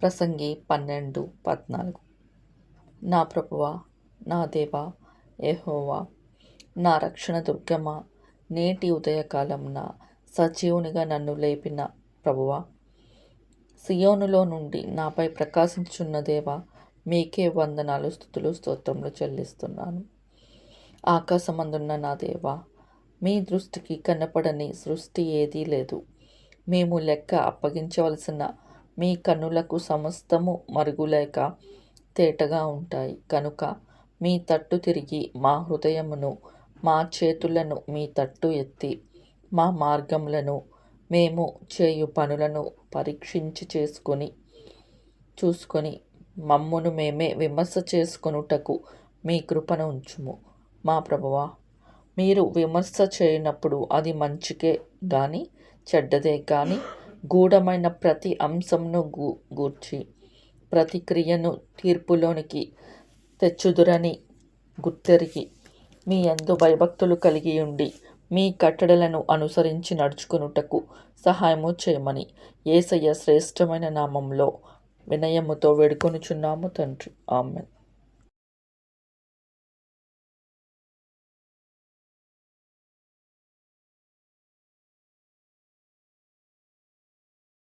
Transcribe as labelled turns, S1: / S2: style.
S1: ప్రసంగి పన్నెండు పద్నాలుగు. నా ప్రభువ నా దేవ ఏహోవా నా రక్షణ దుర్గమ నేటి ఉదయకాలంన సజీవునిగా నన్ను లేపిన ప్రభువ సియోనులో నుండి నాపై ప్రకాశించున్న దేవా మీకే వందనాలు స్థుతులు స్తోత్రములు చెల్లిస్తున్నాను. ఆకాశమందున్న నా దేవా మీ దృష్టికి కనపడని సృష్టి ఏదీ లేదు. మేము లెక్క అప్పగించవలసిన మీ కన్నులకు సమస్తము మరుగులేక తేటగా ఉంటాయి. కనుక మీ తట్టు తిరిగి మా హృదయమును మా చేతులను మీ తట్టు ఎత్తి మా మార్గములను మేము చేయు పనులను పరీక్షించి చేసుకొని చూసుకొని మమ్మును మేమే విమర్శ చేసుకొనుటకు మీ కృపను ఉంచుము. మా ప్రభువా మీరు విమర్శ చేయనప్పుడు అది మంచికే కానీ చెడ్డదే కానీ గూఢమైన ప్రతి అంశంను గూ గూర్చి ప్రతిక్రియను తీర్పులోనికి తెచ్చుదురని గుర్తెరిగి మీ ఎందు భయభక్తులు కలిగి ఉండి మీ కట్టడలను అనుసరించి నడుచుకునుటకు సహాయము చేయమని ఏసయ్య శ్రేష్టమైన నామంలో వినయముతో వేడుకొనుచున్నాము తండ్రి. ఆమెన్.